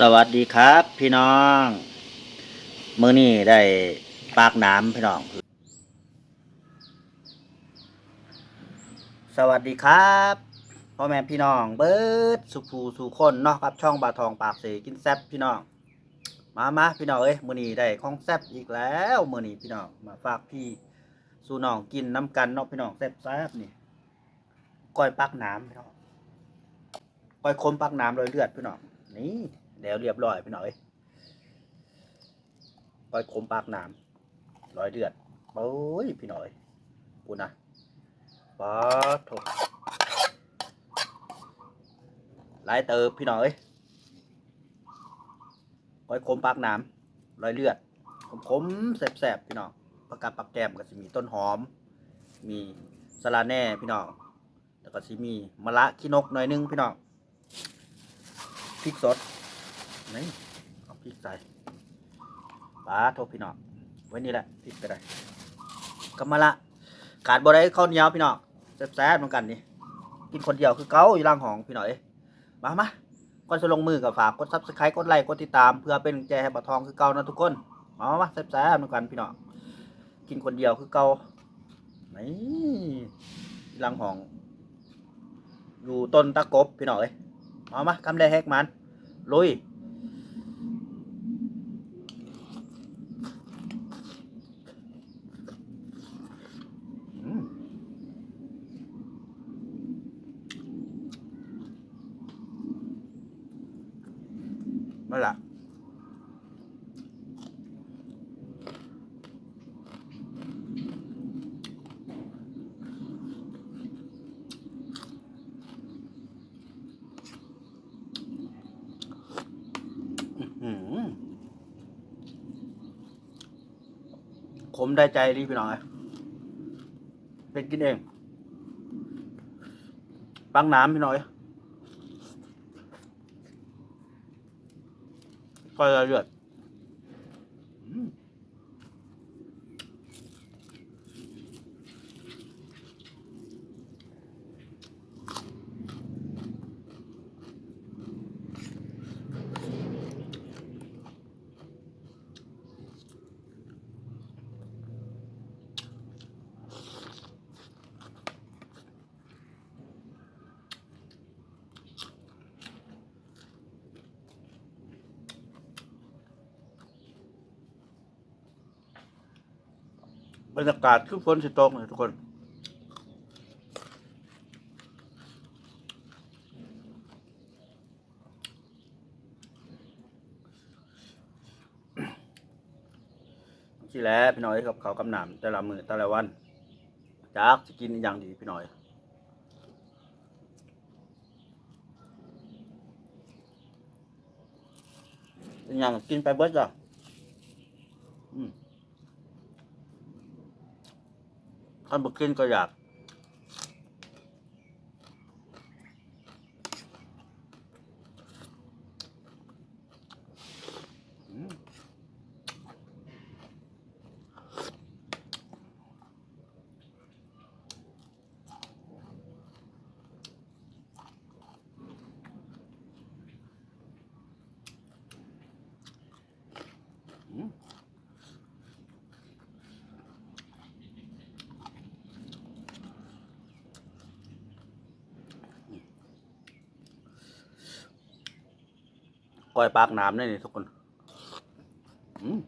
สวัสดีครับ พี่น้องมื้อนี้ได้ปากน้ำพี่น้อง สวัสดีครับพ่อแม่พี่น้อง เบิร์ดสุภูสุคนเนาะครับช่องบาทองปากเสกินแซบพี่น้อง มามาพี่น้องเอ้ยมื้อนี้ได้ของแซบอีกแล้วมื้อนี้พี่น้องมาฝากพี่สู่น้องกินน้ำกันเนาะพี่น้องแซบแซบนี่ก้อยปักน้ำพี่น้องก้อยคมปักน้ำโรยเลือดพี่น้องนี่ แล้วเรียบร้อยพี่น้องเอ้ยก้อยคมปักน้ำร้อยเลือดโอ้ยพี่หน้อยปูนะป๊าดโถหลายเติบพี่หน้องเอ้ยก้อยขมปากน้ำรอยเลือดขมๆแสบๆพี่น้องประกาศปักแก้มก็จะมีต้นหอม มีสะระแน่พี่น้องแล้วก็สิมีมะระขี้นกหน่อยนึงพี่น้องพริกสด นี่เอาพริกใส่ปลาโทษพี่น้องไว้นี่แหละพริกก็ได้กับมะระขาดบ่ได้ข้าวเหนียวพี่น้องแซ่บๆเหมือนกันนี่กินคนเดียวคือเก้าอยู่ล่างของพี่น้องเอ้ยมามาก่อนจะลงมือกับฝากกดซับสไครต์กดไลค์กดติดตาม เพื่อเป็นใจให้บัตทองคือเกานะทุกคนเอามาแซ่บๆเหมือนกันพี่น้องกินคนเดียวคือเกานี่รังของอยู่ต้นตะกบพี่น้องเอ้ยเอามาคำแรกแฮกมันลุยอืมนั่นแหละอื้อหือข มได้ใจรีบไปหน่อยเป็นกินเองปังน้ำพี่น้อยก็ละเลือด บรรยากาศคือฝนสิตกเลยทุกคน ที่แล้วพี่น้อยกับเขากำหนำแต่ละมือแต่ละวันจากจะกินอย่างดีพี่น้อยอย่างกินไปเบิดจ้ะอืม ท่านบุกินก็อยาก ก้อยปากน้ำนี่นี่ทุกคน อืม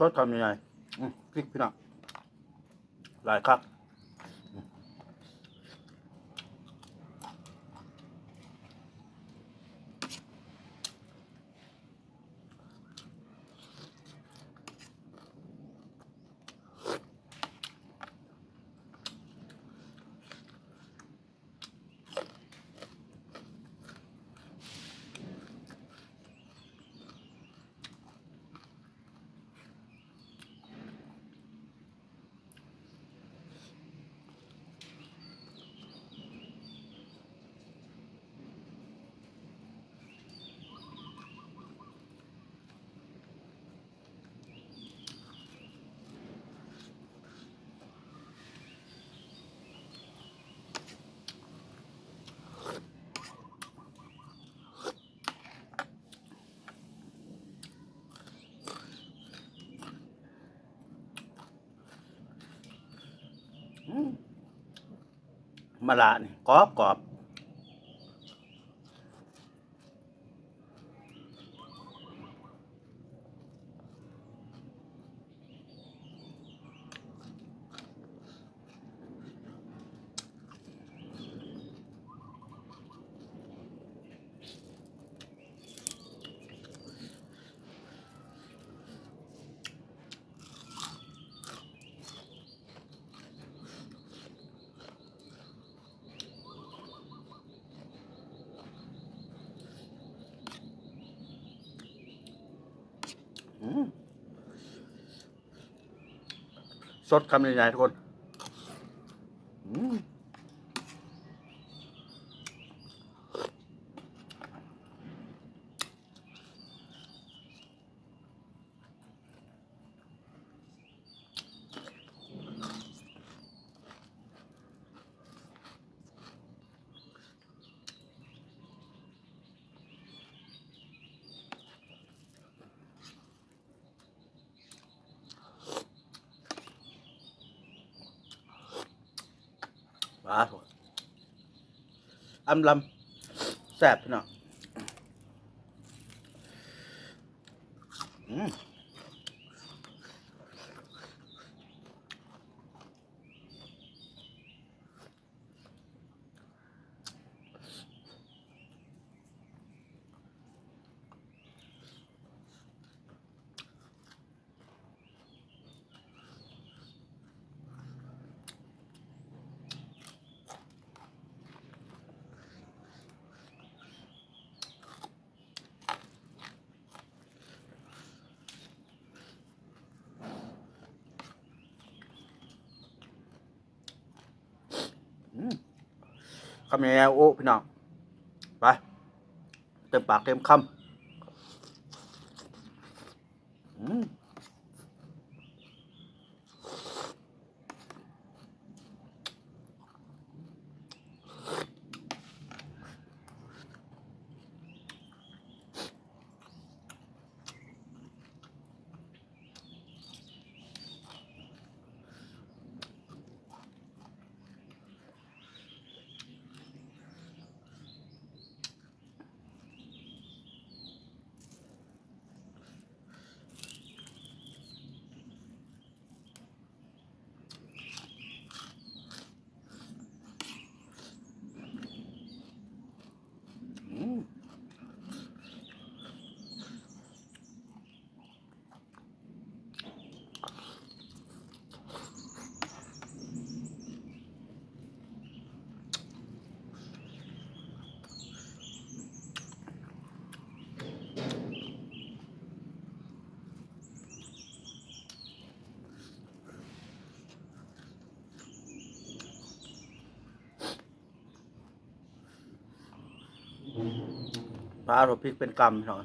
รสทำยังไงพริกพี่น้องหลายครับ มะละนี่กรอบกรอบ อืม สดคำใหญ่ๆทุกคน ว้าวอำลำแสบพี่น้องอืม คำยังไงโอ้พี่น้องไปเต็มปากเต็มคำอืมอืม ปลาเราพริกเป็นกำพี่น้อง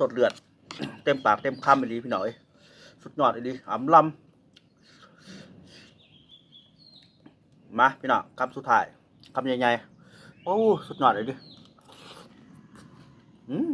สดเลือด เต็มปากเต็มคำไปดีพี่หน่อย สุดยอดไปดีอ่ำลำมาพี่น้องคำสุดท้ายคำใหญ่ๆโอ้สุดยอดเลยดิอืม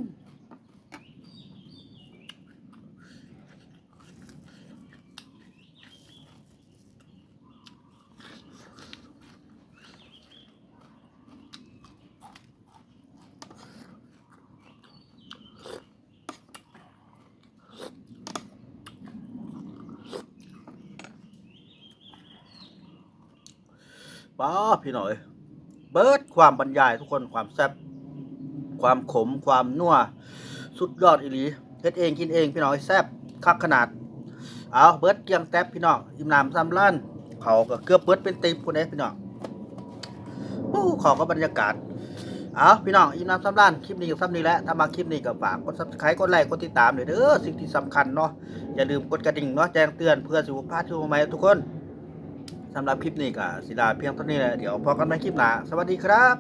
ป้าพี่หน่อย เบิร์ดความบรรยายทุกคนความแซ่บความขมความนัวสุดยอดอีหลีเฮ็ดเองกินเองพี่น้องแซ่บคักขนาด เอาเบิร์ดเกียงแทบพี่น้องอิ่มน้ำซ้ำล้านเขาก็เกือบเบิร์ดเป็นติบคนนี้พี่น้องโอ้เขอก็บรรยากาศเอาพี่น้องอิ่มน้ำซ้ำล้านคลิปนี้กับซ้ำนี้แหละถ้ามาคลิปนี้ก็ฝากกดซับสไครต์กดไลค์กดติดตามเลยเด้อสิ่งที่สำคัญเนาะอย่าลืมกดกระดิ่งเนาะแจ้งเตือนเพื่อสุขภาพที่ใหม่ทุกคน สำหรับคลิปนี้ก็สิลาเพียงเท่านี้แหละเดี๋ยวพอกันใหม่คลิปหน้าสวัสดีครับ